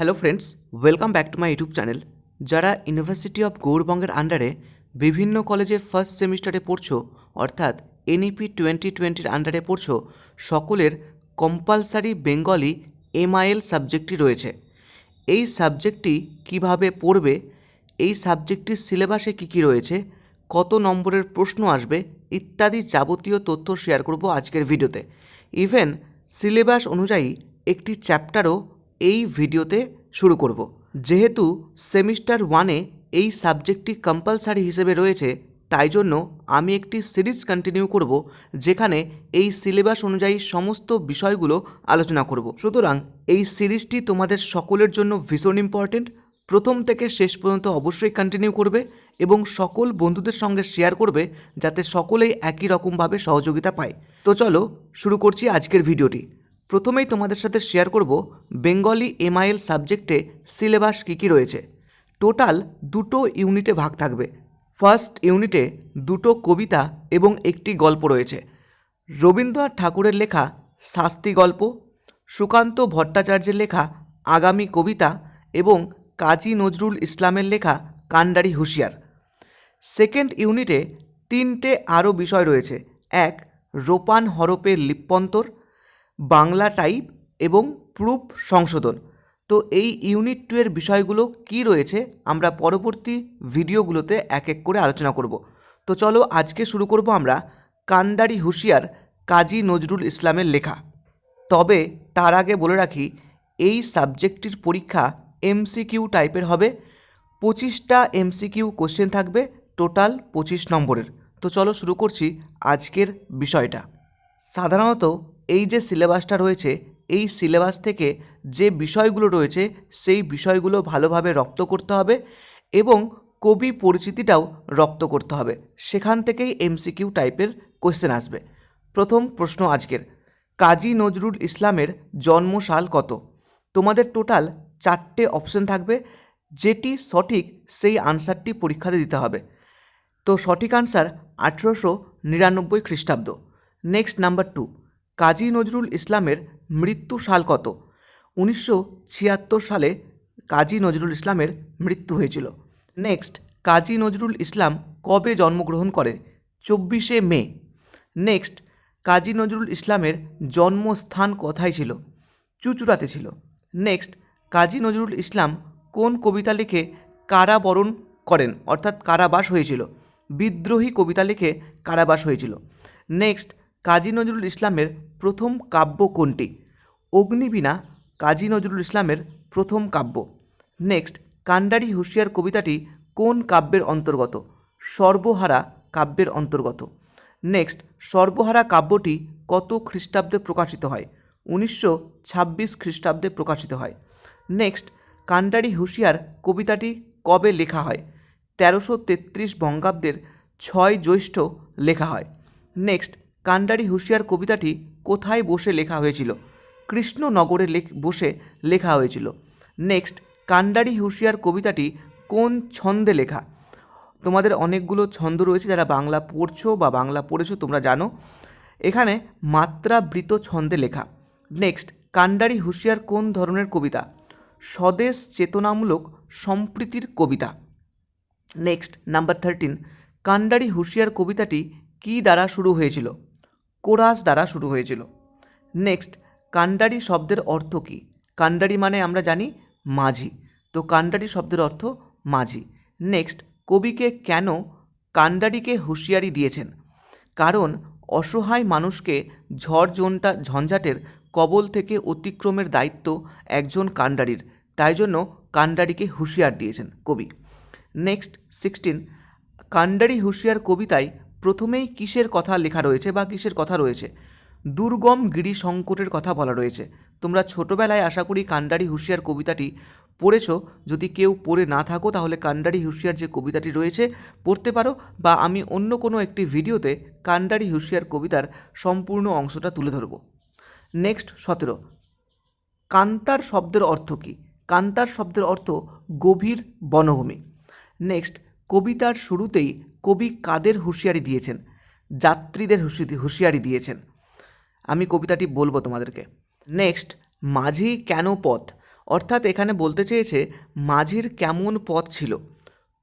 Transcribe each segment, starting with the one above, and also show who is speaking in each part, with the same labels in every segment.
Speaker 1: Hello friends welcome back to my YouTube channel যারা university of গৌরবঙ্গের আন্ডারে বিভিন্ন কলেজে ফার্স্ট সেমিস্টারে পড়ছো, অর্থাৎ এনইপি টোয়েন্টি টোয়েন্টির আন্ডারে পড়ছো, সকলের কম্পালসারি বেঙ্গলি এমআইএল সাবজেক্টটি রয়েছে। এই সাবজেক্টটি কীভাবে পড়বে, এই সাবজেক্টটির সিলেবাসে কী কী রয়েছে, কত নম্বরের প্রশ্ন আসবে, ইত্যাদি যাবতীয় তথ্য শেয়ার করব আজকের ভিডিওতে ইভেন সিলেবাস অনুযায়ী একটি চ্যাপ্টারও এই ভিডিওতে শুরু করব। যেহেতু সেমিস্টার ওয়ানে এই সাবজেক্টটি কম্পালসারি হিসেবে রয়েছে, তাই জন্য আমি একটি সিরিজ কন্টিনিউ করব, যেখানে এই সিলেবাস অনুযায়ী সমস্ত বিষয়গুলো আলোচনা করব। সুতরাং এই সিরিজটি তোমাদের সকলের জন্য ভীষণ ইম্পর্টেন্ট প্রথম থেকে শেষ পর্যন্ত অবশ্যই কন্টিনিউ করবে এবং সকল বন্ধুদের সঙ্গে শেয়ার করবে, যাতে সকলেই একই রকমভাবে সহযোগিতা পায়। তো চলো শুরু করছি আজকের ভিডিওটি প্রথমেই তোমাদের সাথে শেয়ার করব বেঙ্গলি এমআইএল সাবজেক্টে সিলেবাস কী কী রয়েছে। টোটাল দুটো ইউনিটে ভাগ থাকবে। ফার্স্ট ইউনিটে দুটো কবিতা এবং একটি গল্প রয়েছে। রবীন্দ্রনাথ ঠাকুরের লেখা শাস্তি গল্প, সুকান্ত ভট্টাচার্যের লেখা আগামী কবিতা এবং কাজী নজরুল ইসলামের লেখা কান্ডারি হুঁশিয়ার। সেকেন্ড ইউনিটে তিনটে আরও বিষয় রয়েছে। এক, রোপান হরপের লিপ্যন্তর বাংলা টাইপ এবং প্রুফ সংশোধন। তো এই ইউনিট টু এর বিষয়গুলো কি রয়েছে আমরা পরবর্তী ভিডিওগুলোতে এক এক করে আলোচনা করব। তো চলো আজকে শুরু করব আমরা কান্ডারি হুঁশিয়ার কাজী নজরুল ইসলামের লেখা। তবে তার আগে বলে রাখি, এই সাবজেক্টটির পরীক্ষা এমসিকিউ টাইপের হবে। পঁচিশটা এমসিকিউ কোশ্চেন থাকবে, টোটাল পঁচিশ নম্বরের। তো চলো শুরু করছি আজকের বিষয়টা। সাধারণত এই যে সিলেবাসটা রয়েছে, এই সিলেবাস থেকে যে বিষয়গুলো রয়েছে, সেই বিষয়গুলো ভালোভাবে রপ্ত করতে হবে এবং কবি পরিচিতিটাও রপ্ত করতে হবে। সেখান থেকেই এমসিকিউ টাইপের কোশ্চেন আসবে। প্রথম প্রশ্ন আজকের, কাজী নজরুল ইসলামের জন্মসাল কত? তোমাদের টোটাল চারটে অপশন থাকবে, যেটি সঠিক সেই আনসারটি পরীক্ষাতে দিতে হবে। তো সঠিক আনসার আঠেরোশো নিরানব্বই খ্রিস্টাব্দ। Next number two Kazi Nazrul ইসলামের মৃত্যু সাল কত? উনিশশো ছিয়াত্তর সালে কাজী নজরুল ইসলামের মৃত্যু হয়েছিল। নেক্সট, কাজী নজরুল ইসলাম কবে জন্মগ্রহণ করেন চব্বিশে মে। নেক্সট, কাজী নজরুল ইসলামের জন্মস্থান কোথায় ছিল? চুচুড়াতে ছিল। নেক্সট, কাজী নজরুল ইসলাম কোন কবিতা লিখে কারাবরণ করেন? অর্থাৎ কারাবাস হয়েছিল। বিদ্রোহী কবিতা লিখে কারাবাস হয়েছিল। নেক্সট কাজী নজরুল ইসলামের প্রথম কাব্য কোনটি? অগ্নিবীণা, কাজী নজরুল ইসলামের প্রথম কাব্য। নেক্সট, কান্ডারি হুঁশিয়ার কবিতাটি কোন কাব্যের অন্তর্গত? সর্বহারা কাব্যের অন্তর্গত। নেক্সট, সর্বহারা কাব্যটি কত খ্রিস্টাব্দে প্রকাশিত হয়? উনিশশো ছাব্বিশ খ্রিস্টাব্দে প্রকাশিত হয়। নেক্সট, কান্ডারি হুঁশিয়ার কবিতাটি কবে লেখা হয়? তেরোশো তেত্রিশ বঙ্গাব্দের ছয় জ্যৈষ্ঠ লেখা হয়। নেক্সট কান্ডারি হুঁশিয়ার কবিতাটি কোথায় বসে লেখা হয়েছিল? কৃষ্ণনগরে লেখ, বসে লেখা হয়েছিল। নেক্সট, কান্ডারি হুঁশিয়ার কবিতাটি কোন ছন্দে লেখা? তোমাদের অনেকগুলো ছন্দ রয়েছে যারা বাংলা পড়ছো বা বাংলা পড়েছো, তোমরা জানো। এখানে মাত্রাবৃত ছন্দে লেখা। নেক্সট, কান্ডারি হুঁশিয়ার কোন ধরনের কবিতা? স্বদেশ চেতনামূলক সম্প্রীতির কবিতা। নেক্সট, নাম্বার থার্টিন কান্ডারি হুঁশিয়ার কবিতাটি কি দ্বারা শুরু হয়েছিল? কোরাস দ্বারা শুরু হয়েছিল। নেক্সট কান্ডারি শব্দের অর্থ কী? কান্ডারি মানে আমরা জানি মাঝি। তো কান্ডারি শব্দের অর্থ মাঝি। নেক্সট কবিকে কেন কান্ডারিকে হুঁশিয়ারি দিয়েছেন? কারণ অসহায় মানুষকে ঝড় জোনটা, ঝঞ্ঝাটের কবল থেকে অতিক্রমের দায়িত্ব একজন কান্ডারির। তাই জন্য কান্ডারিকে হুঁশিয়ার দিয়েছেন কবি। নেক্সট সিক্সটিন কান্ডারি হুঁশিয়ার কবিতায় প্রথমেই কিসের কথা লেখা রয়েছে বা কিসের কথা রয়েছে? দুর্গম গিরি সংকটের কথা বলা রয়েছে। তোমরা ছোটোবেলায় আশা করি কান্ডারি হুঁশিয়ার কবিতাটি পড়েছ। যদি কেউ পড়ে না থাকো, তাহলে কান্ডারি হুঁশিয়ার যে কবিতাটি রয়েছে পড়তে পারো বা আমি অন্য কোনো একটি ভিডিওতে কান্ডারি হুঁশিয়ার কবিতার সম্পূর্ণ অংশটা তুলে ধরব। নেক্সট, সতেরো। কান্তার শব্দের অর্থ কী? কান্তার শব্দের অর্থ গভীর বনভূমি। নেক্সট, কবিতার শুরুতেই কবি কাদের হুঁশিয়ারি দিয়েছেন? যাত্রীদের হুঁশি- হুঁশিয়ারি দিয়েছেন। আমি কবিতাটি বলব তোমাদেরকে। নেক্সট, মাঝি কেন পথ? অর্থাৎ এখানে বলতে চেয়েছে, মাঝির কেমন পথ ছিল?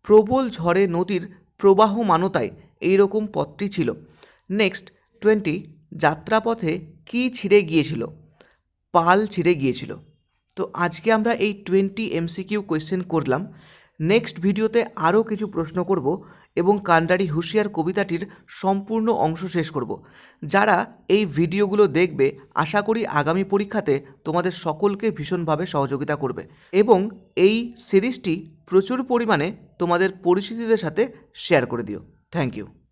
Speaker 1: প্রবল ঝড়ে নদীর প্রবাহমানতায় এইরকম পথটি ছিল। নেক্সট, টোয়েন্টি, যাত্রাপথে কী ছিঁড়ে গিয়েছিল? পাল ছিঁড়ে গিয়েছিল। তো আজকে আমরা এই টোয়েন্টি এমসিকিউ কোয়েশ্চেন করলাম। নেক্সট ভিডিওতে আরও কিছু প্রশ্ন করব এবং কান্ডারি হুঁশিয়ার কবিতাটির সম্পূর্ণ অংশ শেষ করব। যারা এই ভিডিওগুলো দেখবে, আশা করি আগামী পরীক্ষাতে তোমাদের সকলকে ভীষণভাবে সহযোগিতা করবে এবং এই সিরিজটি প্রচুর পরিমাণে তোমাদের পরিচিতিদের সাথে শেয়ার করে দিও। Thank you.